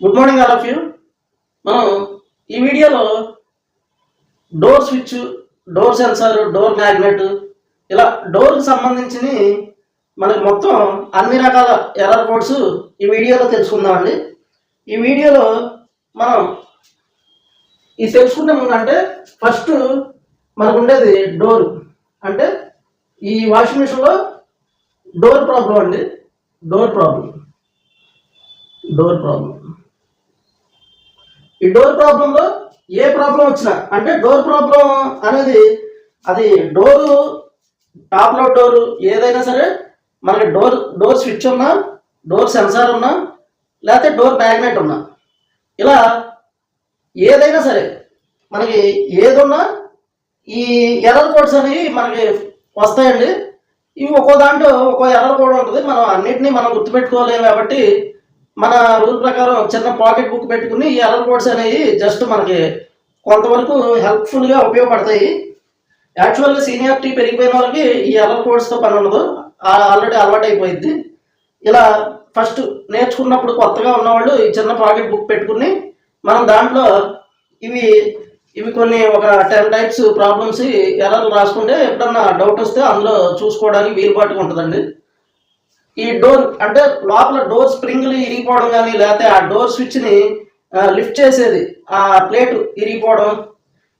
Good morning all of you మనం ఈ వీడియోలో door switch door sensor door magnet ఇలా డోర్కి సంబంధించి మనకి మొత్తం అన్ని రకాల ఎర్రర్ కోడ్స్ ఈ వీడియోలో తెలుసుకుందామండి. ఈ వీడియోలో మనం ఇది తెలుసుకునే ముందు అంటే ఫస్ట్ మనకు ఉండేది డోర్ అంటే ఈ వాషింగ్ మిషన్లో డోర్ ప్రాబ్లం అండి. డోర్ ప్రాబ్లం డోర్ ప్రాబ్లం ఈ డోర్ ప్రాబ్లంలో ఏ ప్రాబ్లం వచ్చినా అంటే డోర్ ప్రాబ్లం అనేది అది డోరు టాప్లో డోర్ ఏదైనా సరే మనకి డోర్ డోర్ స్విచ్ ఉన్నా డోర్ సెన్సార్ ఉన్నా లేకపోతే డోర్ మ్యాగ్నెట్ ఉన్నా ఇలా ఏదైనా సరే మనకి ఏదున్నా ఈ ఎర్రర్ కోడ్స్ అనేవి మనకి వస్తాయండి. ఇవి ఒక్కో దాంట్లో ఒక్కో ఎర్రర్ కోడ్ ఉంటుంది. మనం అన్నిటినీ మనం గుర్తుపెట్టుకోలేము కాబట్టి మన రూల్ ప్రకారం చిన్న పాకెట్ బుక్ పెట్టుకుని ఈ అలర్ కోడ్స్ అనేవి జస్ట్ మనకి కొంతవరకు హెల్ప్ఫుల్గా ఉపయోగపడతాయి. యాక్చువల్గా సీనియారిటీ పెరిగిపోయిన వాళ్ళకి ఈ అలర్ కోడ్స్తో పని ఉండదు. ఆల్రెడీ అలవాటు అయిపోయింది ఇలా ఫస్ట్ నేర్చుకున్నప్పుడు కొత్తగా ఉన్నవాళ్ళు ఈ చిన్న పాకెట్ బుక్ పెట్టుకుని మనం దాంట్లో ఇవి ఇవి కొన్ని ఒక టెన్ టైప్స్ ప్రాబ్లమ్స్ ఎలా రాసుకుంటే ఎప్పుడన్నా డౌట్ వస్తే అందులో చూసుకోవడానికి వీలుబాటుగా ఉంటుందండి. ఈ డోర్ అంటే లోపల డోర్ స్ప్రింగ్లు ఇరిగిపోవడం కానీ లేకపోతే ఆ డోర్ స్విచ్ని లిఫ్ట్ చేసేది ఆ ప్లేట్ ఇరిగిపోవడం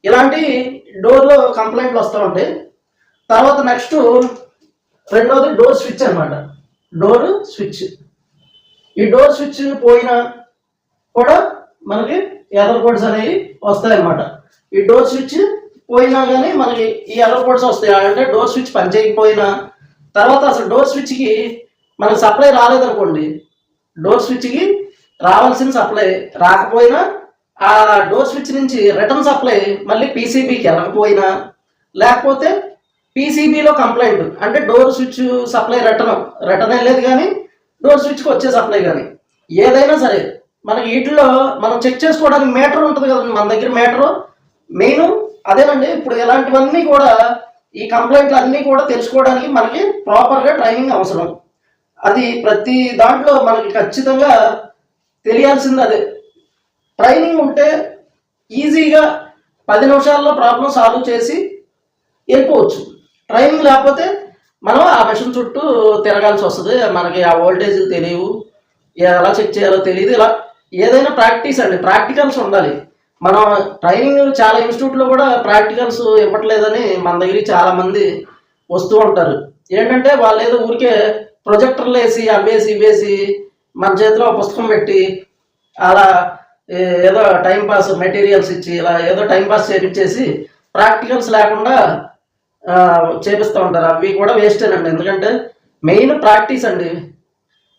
ఇలాంటి డోర్లో కంప్లైంట్లు వస్తూ ఉంటాయి. తర్వాత నెక్స్ట్ రెండవది డోర్ స్విచ్ అనమాట డోర్ స్విచ్. ఈ డోర్ స్విచ్ పోయినా కూడా మనకి ఎర్రర్ కోడ్స్ అనేవి వస్తాయి అన్నమాట ఈ డోర్ స్విచ్ పోయినా కానీ మనకి ఈ ఎర్రర్ కోడ్స్ వస్తాయి. అంటే డోర్ స్విచ్ పనిచేయకపోయినా తర్వాత అసలు డోర్ స్విచ్కి మనకు సప్లై రాలేదనుకోండి డోర్ స్విచ్కి రావాల్సిన సప్లై రాకపోయినా ఆ డోర్ స్విచ్ నుంచి రిటర్న్ సప్లై మళ్ళీ పీసీబీకి వెళ్ళకపోయినా లేకపోతే పీసీబీలో కంప్లైంట్ అంటే door switch supply return return వెళ్ళేది కానీ డోర్ స్విచ్కి వచ్చే సప్లై కానీ ఏదైనా సరే మనకి వీటిలో మనం చెక్ చేసుకోవడానికి మీటర్ ఉంటుంది కదండి మన దగ్గర మీటర్ మెయిన్ అదేనండి ఇప్పుడు ఇలాంటివన్నీ కూడా ఈ కంప్లైంట్లు అన్నీ కూడా తెలుసుకోవడానికి మనకి ప్రాపర్గా ట్రైనింగ్ అవసరం. అది ప్రతి దాంట్లో మనకి ఖచ్చితంగా తెలియాల్సింది అదే. ట్రైనింగ్ ఉంటే ఈజీగా పది నిమిషాల్లో ప్రాబ్లం సాల్వ్ చేసి వెళ్ళిపోవచ్చు. ట్రైనింగ్ లేకపోతే మనం ఆ మిషన్ చుట్టూ తిరగాల్సి వస్తుంది. మనకి ఆ ఓల్టేజ్ తెలియవు. ఎలా చెక్ చేయాలో తెలియదు. ఇలా ఏదైనా ప్రాక్టీస్ అండి. ప్రాక్టికల్స్ ఉండాలి. మనం ట్రైనింగ్ చాలా ఇన్స్టిట్యూట్లో కూడా ప్రాక్టికల్స్ ఇవ్వట్లేదని మన దగ్గరికి చాలామంది వస్తూ ఉంటారు. ఏంటంటే వాళ్ళు ఏదో ఊరికే ప్రొజెక్టర్లు వేసి అవేసి ఇవేసి మన చేతిలో ఒక పుస్తకం పెట్టి అలా ఏదో టైం పాస్ మెటీరియల్స్ ఇచ్చి ఇలా ఏదో టైం పాస్ చేపించేసి ప్రాక్టికల్స్ లేకుండా చేపిస్తూ ఉంటారు. అవి కూడా వేస్టేనండి ఎందుకంటే మెయిన్ ప్రాక్టీస్ అండి.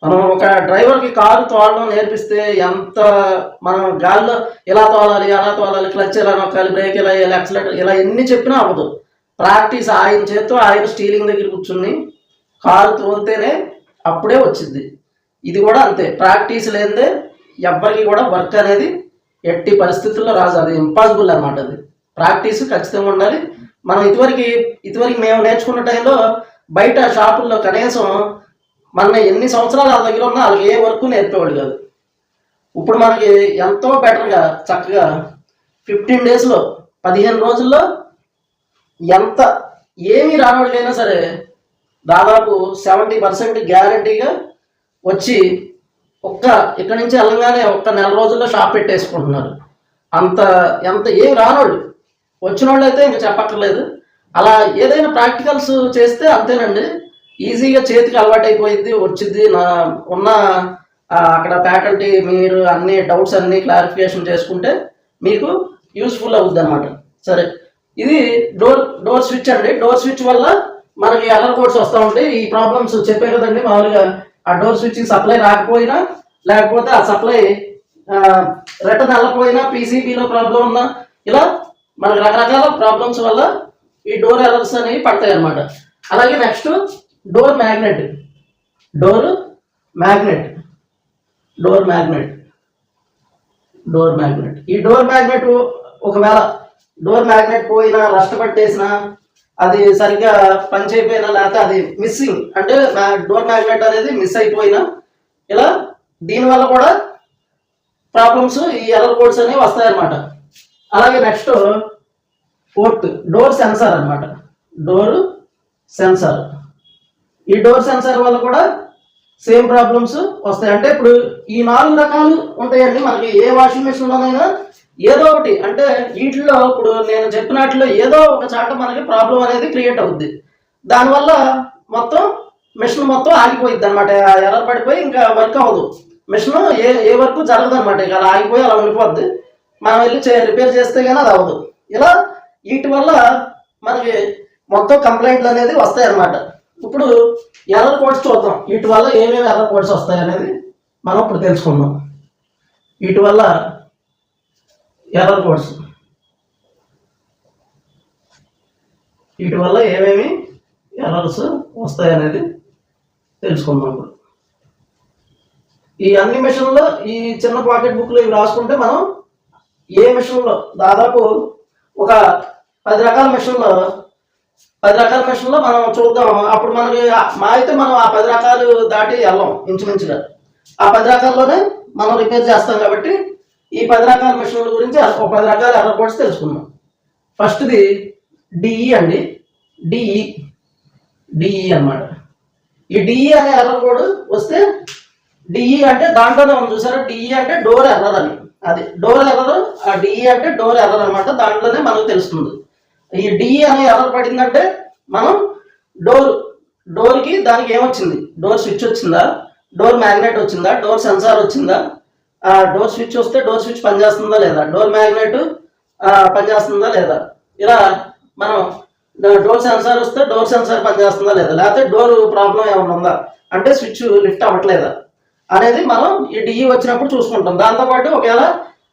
మనం ఒక డ్రైవర్కి కారు తోలడం నేర్పిస్తే ఎంత మనం గాల్లో ఎలా తోలాలి ఎలా తోలాలి క్లచ్ ఎలా నొక్కాలి బ్రేక్ ఎలా వేయాలి యాక్సిలేటర్ ఇలా ఎన్ని చెప్పినా అవ్వదు. ప్రాక్టీస్ ఆయన చేత్తో ఆయన స్టీలింగ్ దగ్గర కూర్చుని కారు తోలితేనే అప్పుడే వచ్చింది. ఇది కూడా అంతే. ప్రాక్టీస్ లేనిదే ఎవ్వరికి కూడా వర్క్ అనేది ఎట్టి పరిస్థితుల్లో రాదు. అది ఇంపాసిబుల్ అనమాట అది. ప్రాక్టీస్ ఖచ్చితంగా ఉండాలి. మనం ఇదివరకు ఇదివరకు మేము నేర్చుకున్న టైంలో బయట షాపుల్లో కనీసం మన ఎన్ని సంవత్సరాలు వాళ్ళ దగ్గర ఉన్నా వాళ్ళకి ఏ వర్క్ నేర్పేవాడు కాదు. ఇప్పుడు మనకి ఎంతో బెటర్గా చక్కగా ఫిఫ్టీన్ డేస్లో పదిహేను రోజుల్లో ఎంత ఏమీ రానోడికైనా సరే దాదాపు సెవెంటీ పర్సెంట్ గ్యారంటీగా వచ్చి ఒక్క ఇక్కడి నుంచి వెళ్ళగానే ఒక్క నెల రోజుల్లో షాప్ పెట్టేసుకుంటున్నారు. అంత ఎంత ఏం రానోళ్ళు. వచ్చిన వాళ్ళు అయితే ఇంకా చెప్పక్కర్లేదు. అలా ఏదైనా ప్రాక్టికల్స్ చేస్తే అంతేనండి. ఈజీగా చేతికి అలవాటు వచ్చింది నా ఉన్న అక్కడ ఫ్యాకల్టీ మీరు అన్ని డౌట్స్ అన్ని క్లారిఫికేషన్ చేసుకుంటే మీకు యూస్ఫుల్ అవుద్ది అనమాట సరే. ఇది డోర్ డోర్ స్విచ్ అండి. డోర్ స్విచ్ వల్ల మనకి అలర్ కోడ్స్ వస్తూ ఉంటాయి. ఈ ప్రాబ్లమ్స్ చెప్పే కదండి మామూలుగా ఆ డోర్ స్విచ్ సప్లై రాకపోయినా లేకపోతే ఆ సప్లై రిటర్న్ వెళ్ళకపోయినా పీసీబీలో ప్రాబ్లం ఉన్నా ఇలా మనకి రకరకాల ప్రాబ్లమ్స్ వల్ల ఈ డోర్ ఎలర్స్ అనేవి పడతాయి అన్నమాట. అలాగే next door magnet door magnet door magnet door magnet ఈ డోర్ మ్యాగ్నెట్ ఒకవేళ డోర్ మ్యాగ్నెట్ పోయినా రస్ట్ పట్టేసినా అది సరిగ్గా పనిచేయకపోయినా లేకపోతే అది మిస్సింగ్ అంటే డోర్ మ్యాగ్నెట్ అనేది మిస్ అయిపోయినా ఇలా దీనివల్ల కూడా ప్రాబ్లమ్స్ ఈ ఎలర్ కోడ్స్ అనేవి వస్తాయన్నమాట. అలాగే నెక్స్ట్ ఫోర్త్ డోర్ సెన్సార్ అన్నమాట. డోర్ సెన్సార్ ఈ డోర్ సెన్సార్ వల్ల కూడా సేమ్ ప్రాబ్లమ్స్ వస్తాయి. అంటే ఇప్పుడు ఈ నాలుగు రకాలు ఉంటాయండి. మనకి ఏ వాషింగ్ మెషిన్లోనైనా ఏదో ఒకటి అంటే వీటిలో ఇప్పుడు నేను చెప్పినట్లు ఏదో ఒక చాట మనకి ప్రాబ్లం అనేది క్రియేట్ అవుద్ది. దానివల్ల మొత్తం మిషన్ మొత్తం ఆగిపోయింది అనమాట ఎర్ర పడిపోయి ఇంకా వర్క్ అవ్వదు. మిషన్ ఏ ఏ వర్క్ జరగదు అనమాట ఇక అలా ఆగిపోయి అలా ఉండిపోద్ది. మనం వెళ్ళి చే రిపేర్ చేస్తే కానీ అది అవ్వదు. ఇలా వీటి వల్ల మనకి మొత్తం కంప్లైంట్లు అనేది వస్తాయి అన్నమాట. ఇప్పుడు ఎర్ర కోడ్స్ చూద్దాం. వీటి వల్ల ఏమేమి ఎర్ర కోడ్స్ వస్తాయి అనేది మనం ఇప్పుడు తెలుసుకుందాం. వీటి వల్ల ఎర్రర్ కోడ్స్ వీటి వల్ల ఏమేమి ఎర్రర్స్ వస్తాయి అనేది తెలుసుకుందాం ఇప్పుడు. ఈ అన్ని మిషన్లో ఈ చిన్న పాకెట్ బుక్లో ఇవి రాసుకుంటే మనం ఏ మిషన్లో దాదాపు ఒక పది రకాల మిషన్లో పది రకాల మిషన్లో మనం చూద్దాం. అప్పుడు మనకి మా అయితే మనం ఆ పది రకాలు దాటి వెళ్ళాం ఇంచుమించుగా. ఆ పది రకాల్లోనే మనం రిపేర్ చేస్తాం కాబట్టి ఈ పది రకాల మిషన్ల గురించి ఒక పది రకాల ఎర్రర్ కోడ్స్ తెలుసుకుందాం. ఫస్ట్ది డిఈ అండి. డిఈ డిఈ అన్నమాట. ఈ డిఈ అనే ఎర్రర్ కోడ్ వస్తే డిఈ అంటే దాంట్లోనే ఉంది చూసారా? డిఈ అంటే డోర్ ఎర్రర్ అని. అది డోర్ ఎర్రర్ ఆ డిఈ అంటే డోర్ ఎర్రర్ అనమాట దాంట్లోనే మనకు తెలుస్తుంది. ఈ డిఈ అనే ఎర్రర్ పడిందంటే మనం డోర్ డోర్కి దానికి ఏమొచ్చింది? డోర్ స్విచ్ వచ్చిందా? డోర్ మ్యాగ్నెట్ వచ్చిందా? డోర్ సెన్సార్ వచ్చిందా? డోర్ స్విచ్ వస్తే డోర్ స్విచ్ పనిచేస్తుందా లేదా? డోర్ మ్యాగ్నెట్ పనిచేస్తుందా లేదా? ఇలా మనం డోర్ సెన్సార్ వస్తే డోర్ సెన్సార్ పనిచేస్తుందా లేదా? లేకపోతే డోర్ ప్రాబ్లం ఏమైనా ఉందా? అంటే స్విచ్ లిఫ్ట్ అవ్వట్లేదా? అనేది మనం ఈ డిఈ వచ్చినప్పుడు చూసుకుంటాం. దాంతోపాటు ఒకవేళ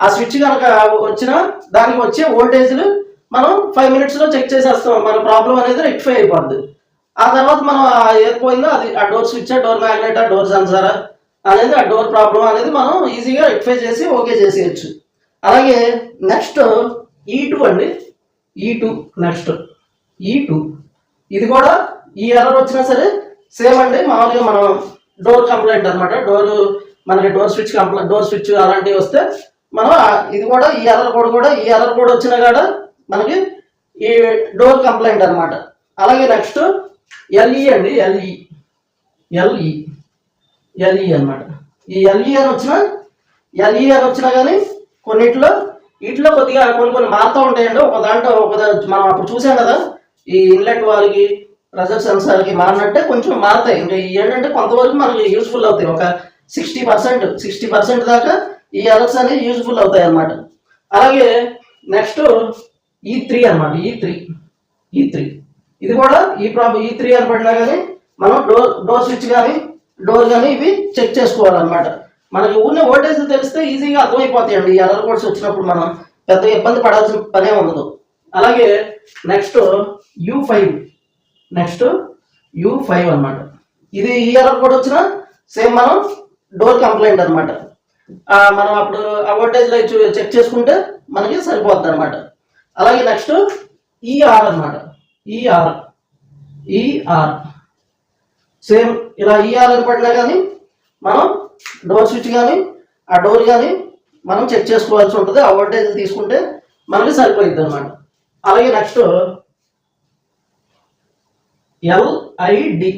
ఆ స్విచ్ కనుక వచ్చినా దానికి వచ్చే ఓల్టేజ్లు మనం ఫైవ్ మినిట్స్లో చెక్ చేసేస్తాం. మన ప్రాబ్లం అనేది రెక్టిఫై అయిపోద్ది. ఆ తర్వాత మనం ఏది పోయిందో అది ఆ door switch door magnet door సెన్సారా? అనేది ఆ డోర్ ప్రాబ్లం అనేది మనం ఈజీగా రెక్టిఫై చేసి ఓకే చేసేయచ్చు. అలాగే నెక్స్ట్ ఈ టూ అండి. ఈ టూ నెక్స్ట్ ఈ టూ ఇది కూడా ఈ ఎర్రర్ వచ్చినా సరే సేమ్ అండి. మామూలుగా మనం డోర్ కంప్లైంట్ అనమాట డోర్ మనకి door switch complaint door switch అలాంటివి వస్తే మనం ఇది కూడా ఈ ఎర్రర్ కోడ్ కూడా ఈ ఎర్రర్ కోడ్ వచ్చినా కూడా మనకి ఈ డోర్ కంప్లైంట్ అన్నమాట. అలాగే నెక్స్ట్ ఎల్ఈ అండి. ఎల్ఈ ఎల్ఈ ఎల్ఈ అనమాట ఈ ఎల్ఈ అని వచ్చినా ఎల్ఈ అని వచ్చినా కానీ కొన్నిట్లో వీటిలో కొద్దిగా కొన్ని కొన్ని మారుతూ ఉంటాయండి. ఒక దాంట్లో ఒక మనం అప్పుడు చూసాం కదా ఈ ఇన్లెట్ వారికి ప్రెజర్ సెన్సార్కి మారినట్టే కొంచెం మారుతాయి. ఇంకా ఏంటంటే కొంతవరకు మనకి యూస్ఫుల్ అవుతాయి. ఒక సిక్స్టీ పర్సెంట్ సిక్స్టీ పర్సెంట్ దాకా ఈ ఎలక్స్ అనేవి యూస్ఫుల్ అవుతాయి అన్నమాట. అలాగే నెక్స్ట్ ఈ త్రీ అన్నమాట. ఈ త్రీ ఈ త్రీ ఇది కూడా ఈ ప్రాబ్లం ఈ త్రీ అని పడినా కానీ మనం డోర్ డోర్ స్విచ్ కానీ డోర్ కానీ ఇవి చెక్ చేసుకోవాలన్నమాట. మనకి ఊరినే ఓల్టేజ్ తెలిస్తే ఈజీగా అర్థమైపోతాయండి. ఈ అలర్ కోడ్స్ వచ్చినప్పుడు మనం పెద్ద ఇబ్బంది పడాల్సిన పనే ఉండదు. అలాగే next U five next U five అనమాట ఇది ఈ ఎర్రర్ కోడ్ వచ్చిన సేమ్ మనం డోర్ కంప్లైంట్ అనమాట మనం అప్పుడు ఆ వోల్టేజ్ లైట్ చెక్ చేసుకుంటే మనకి సరిపోద్ది అనమాట అలాగే నెక్స్ట్ ఈఆర్ అనమాట ఈఆర్ ఈఆర్ సేమ్ ఇలా ఈఆర్ అని పడినా కానీ మనం డోర్ స్విచ్ కానీ ఆ డోర్ కానీ మనం చెక్ చేసుకోవాల్సి ఉంటుంది. ఆ వోల్టేజ్ తీసుకుంటే మనకి సరిపోయింది అనమాట అలాగే next LID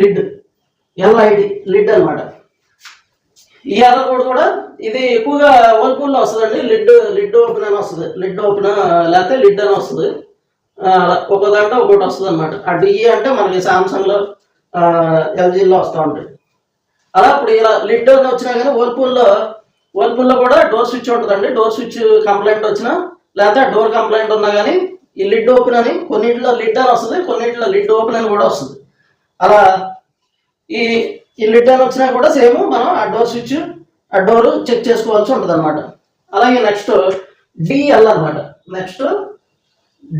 lid. LID lid అనమాట ఈ ఎర్రర్ కోడ్ కూడా ఇది ఎక్కువగా ఓల్పూల్లో వస్తుందండి. లిడ్ లిడ్ ఓపెన్ అని వస్తుంది. లిడ్ ఓపెన్ లేకపోతే లిడ్ అని వస్తుంది. అలా ఒక దాంట్లో ఒకటి వస్తుంది అనమాట ఆ డిఈ అంటే మనకి సామ్సంగ్లో ఎల్జీలో వస్తూ ఉంటాయి. అలా ఇప్పుడు ఇలా లిడ్ అని వచ్చినా కానీ వర్పూల్లో వర్పూల్లో కూడా డోర్ స్విచ్ ఉంటుందండి. డోర్ స్విచ్ కంప్లైంట్ వచ్చినా లేకపోతే డోర్ కంప్లైంట్ ఉన్నా కానీ ఈ లిడ్ ఓపెన్ అని కొన్నింటిలో లిడ్ అని వస్తుంది కొన్నింటిలో లిడ్ ఓపెన్ అని కూడా వస్తుంది. అలా ఈ ఈ లిడ్ అని వచ్చినా కూడా సేమ్ మనం ఆ డోర్ స్విచ్ ఆ డోర్ చెక్ చేసుకోవాల్సి ఉంటుంది అనమాట అలాగే నెక్స్ట్ డిఎల్ అనమాట నెక్స్ట్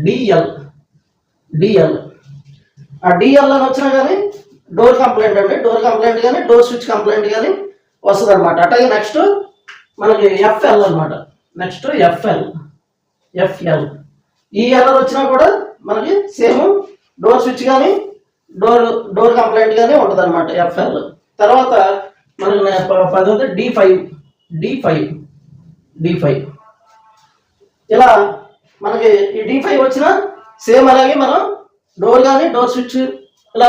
డిఎల్ డిఎల్ ఆ డిఎల్ అని వచ్చినా కానీ డోర్ కంప్లైంట్ అండి డోర్ కంప్లైంట్ కానీ డోర్ స్విచ్ కంప్లైంట్ కానీ వస్తుంది అనమాట అట్లాగే నెక్స్ట్ మనకి ఎఫ్ఎల్ అనమాట నెక్స్ట్ ఎఫ్ఎల్ ఎఫ్ఎల్ ఈ ఎర్రర్ వచ్చినా కూడా మనకి సేమ్ డోర్ స్విచ్ కానీ డోర్ డోర్ కంప్లైంట్ కానీ ఉంటుంది అనమాట ఎఫ్ఎల్ తర్వాత మనకి పదవుతుంది D five D five D five ఇలా మనకి ఈ డి ఫైవ్ వచ్చిన సేమ్ అలాగే మనం డోర్ కానీ డోర్ స్విచ్ ఇలా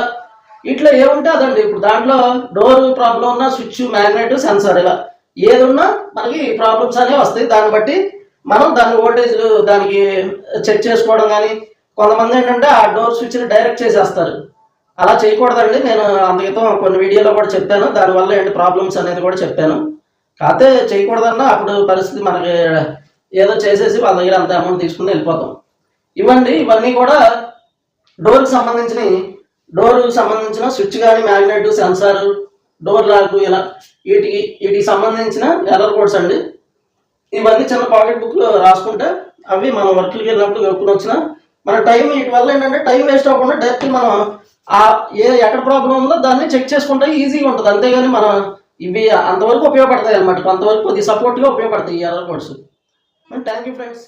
ఇట్లా ఏముంటే అదండి ఇప్పుడు దాంట్లో డోర్ ప్రాబ్లం ఉన్న స్విచ్ మ్యాగ్నెట్ సెన్సార్ ఇలా ఏది ఉన్నా మనకి ప్రాబ్లమ్స్ అనేవి వస్తాయి. దాన్ని బట్టి మనం దాని ఓల్టేజ్ దానికి చెక్ చేసుకోవడం కానీ కొంతమంది ఏంటంటే ఆ డోర్ స్విచ్ని డైరెక్ట్ చేసేస్తారు. అలా చేయకూడదండి. నేను అందుకితం కొన్ని వీడియోలో కూడా చెప్పాను. దానివల్ల ఏంటి ప్రాబ్లమ్స్ అనేది కూడా చెప్పాను. కాకపోతే చేయకూడదన్నా అప్పుడు పరిస్థితి మనకి ఏదో చేసేసి వాళ్ళ దగ్గర అంత అమౌంట్ తీసుకుని వెళ్ళిపోతాం. ఇవ్వండి. ఇవన్నీ కూడా డోర్కి సంబంధించినవి డోర్ సంబంధించిన స్విచ్ కానీ మ్యాగ్నెట్ సెన్సార్ డోర్ లాక్ ఇలా వీటికి వీటికి సంబంధించిన ఎర్రర్ కోడ్స్ అండి. ఇవన్నీ చిన్న పాకెట్ బుక్లో రాసుకుంటే అవి మనం వర్క్కి వెళ్ళినప్పుడు వెప్పుకుని వచ్చిన మన టైం వీటి వల్ల ఏంటంటే టైం వేస్ట్ అవ్వకుండా డైరెక్ట్ మనం ఆ ఏ ఎక్కడ ప్రాబ్లం ఉందో దాన్ని చెక్ చేసుకుంటే ఈజీగా ఉంటుంది. అంతేగాని మనం ఇవి అంతవరకు ఉపయోగపడతాయి అనమాట కొంతవరకు కొద్ది సపోర్ట్గా ఉపయోగపడతాయి ఈ error codes. Thank you friends.